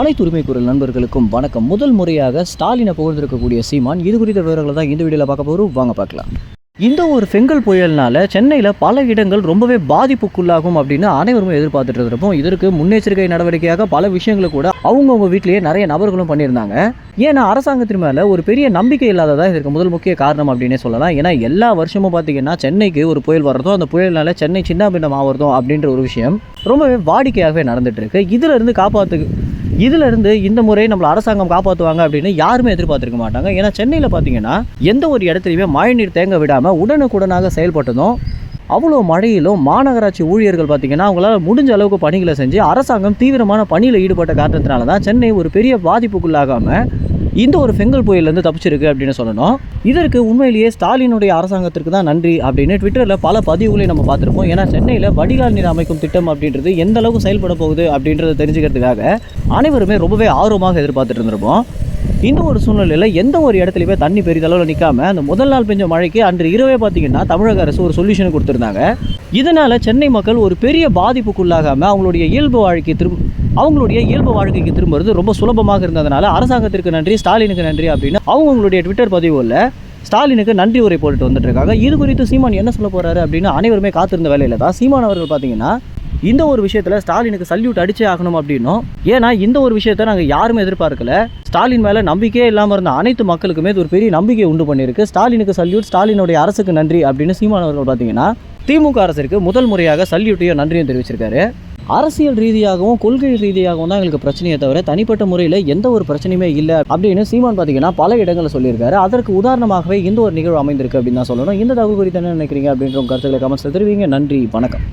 அனைத்து உரிமை குரல் நண்பர்களுக்கும் வணக்கம். முதல் முறையாக ஸ்டாலினை புகழ்ந்திருக்கக்கூடிய சீமான் இது குறித்த விவரங்களை தான் இந்த வீடியோவில் பார்க்க போகிறோம் வாங்க பார்க்கலாம். இந்த ஒரு செங்கல் புயல்னால சென்னையில் பல இடங்கள் ரொம்பவே பாதிப்புக்குள்ளாகும் அப்படின்னு அனைவரும் எதிர்பார்த்துட்டு இருப்போம் இதற்கு முன்னெச்சரிக்கை நடவடிக்கையாக பல விஷயங்களை கூட அவங்கவுங்க வீட்டிலேயே நிறைய நபர்களும் பண்ணியிருந்தாங்க. ஏன்னா அரசாங்கத்தின் மேலே ஒரு பெரிய நம்பிக்கை இல்லாததான் இதற்கு முதல் முக்கிய காரணம் அப்படின்னே சொல்லலாம். ஏன்னா எல்லா வருஷமும் பார்த்தீங்கன்னா சென்னைக்கு ஒரு புயல் வர்றதும் அந்த புயல்னால சென்னை சின்ன பின்னம் ஆகிறதும் அப்படின்ற ஒரு விஷயம் ரொம்பவே வாடிக்கையாகவே நடந்துட்டு இருக்கு. இதுல இருந்து காப்பாற்று இதிலிருந்து இந்த முறை நம்மளை அரசாங்கம் காப்பாற்றுவாங்க அப்படின்னு யாருமே எதிர்பார்த்துருக்க மாட்டாங்க. ஏன்னா சென்னையில் பார்த்தீங்கன்னா எந்த ஒரு இடத்துலையுமே மழைநீர் தேங்க விடாமல் உடனுக்குடனாக செயல்பட்டதும் அவ்வளோ மழையிலும் மாநகராட்சி ஊழியர்கள் பார்த்திங்கன்னா அவங்களால முடிஞ்ச அளவுக்கு பணிகளை செஞ்சு அரசாங்கம் தீவிரமான பணியில் ஈடுபட்ட காரணத்தினால தான் சென்னை ஒரு பெரிய பாதிப்புக்குள்ளாகாமல் இந்த ஒரு பெங்கல் புயலேருந்து தப்பிச்சிருக்கு அப்படின்னு சொல்லணும். இதற்கு உண்மையிலேயே ஸ்டாலினுடைய அரசாங்கத்திற்கு தான் நன்றி அப்படின்னு ட்விட்டரில் பல பதிவுகளை நம்ம பார்த்துருப்போம். ஏன்னா சென்னையில் வடிகால் நீர் அமைக்கும் திட்டம் அப்படின்றது எந்த அளவுக்கு செயல்பட போகுது அப்படின்றத தெரிஞ்சுக்கிறதுக்காக அனைவருமே ரொம்பவே ஆர்வமாக எதிர்பார்த்துட்டு இருந்திருப்போம். இந்த ஒரு சூழ்நிலையில் எந்த ஒரு இடத்துலையுமே தண்ணி பெரிதளவில் நிற்காம அந்த முதல் நாள் பெஞ்ச மழைக்கு அன்று இரவே பார்த்தீங்கன்னா தமிழக அரசு ஒரு சொல்யூஷன் கொடுத்துருந்தாங்க. இதனால் சென்னை மக்கள் ஒரு பெரிய பாதிப்புக்குள்ளாகாமல் அவங்களுடைய இயல்பு வாழ்க்கை திரும்ப அவங்களுடைய இயல்பு வாழ்க்கைக்கு திரும்புறது ரொம்ப சுலபமாக இருந்ததுனால அரசாங்கத்திற்கு நன்றி ஸ்டாலினுக்கு நன்றி அப்படின்னு அவங்களுடைய ட்விட்டர் பதிவுகளில் ஸ்டாலினுக்கு நன்றி உரை போட்டுட்டு வந்துட்டு இருக்காங்க. இது குறித்து சீமான் என்ன சொல்ல போகிறாரு அப்படின்னு அனைவருமே காத்திருந்த வேலையில் தான் சீமான் அவர்கள் பார்த்தீங்கன்னா இந்த ஒரு விஷயத்தில் ஸ்டாலினுக்கு சல்யூட் அடிச்சே ஆகணும் அப்படின்னும் ஏன்னா இந்த ஒரு விஷயத்தை நாங்கள் யாருமே எதிர்பார்க்கல. ஸ்டாலின் மேலே நம்பிக்கையே இல்லாமல் இருந்த அனைத்து மக்களுக்குமே இது ஒரு பெரிய நம்பிக்கை உண்டு பண்ணியிருக்கு. ஸ்டாலினுக்கு சல்யூட் ஸ்டாலினுடைய அரசுக்கு நன்றி அப்படின்னு சீமானவர்கள் பார்த்தீங்கன்னா திமுக அரசிற்கு முதல் முறையாக சல்யூட்டையும் நன்றியும் தெரிவிச்சிருக்காரு. அரசியல் ரீதியாகவும் கொள்கை ரீதியாகவும் தான் எங்களுக்கு பிரச்சனையை தவிர தனிப்பட்ட முறையில் எந்த ஒரு பிரச்சனையுமே இல்லை அப்படின்னு சீமான் பார்த்தீங்கன்னா பல இடங்களில் சொல்லியிருக்காரு. அதற்கு உதாரணமாகவே இந்த ஒரு நிகழ்வு அமைந்திருக்கு அப்படின்னு தான் சொல்லணும். இந்த தகவல் குறித்து என்ன நினைக்கிறீங்க அப்படின்ற கருத்துக்களை கமெண்ட்ஸில் தெரிவிங்க. நன்றி வணக்கம்.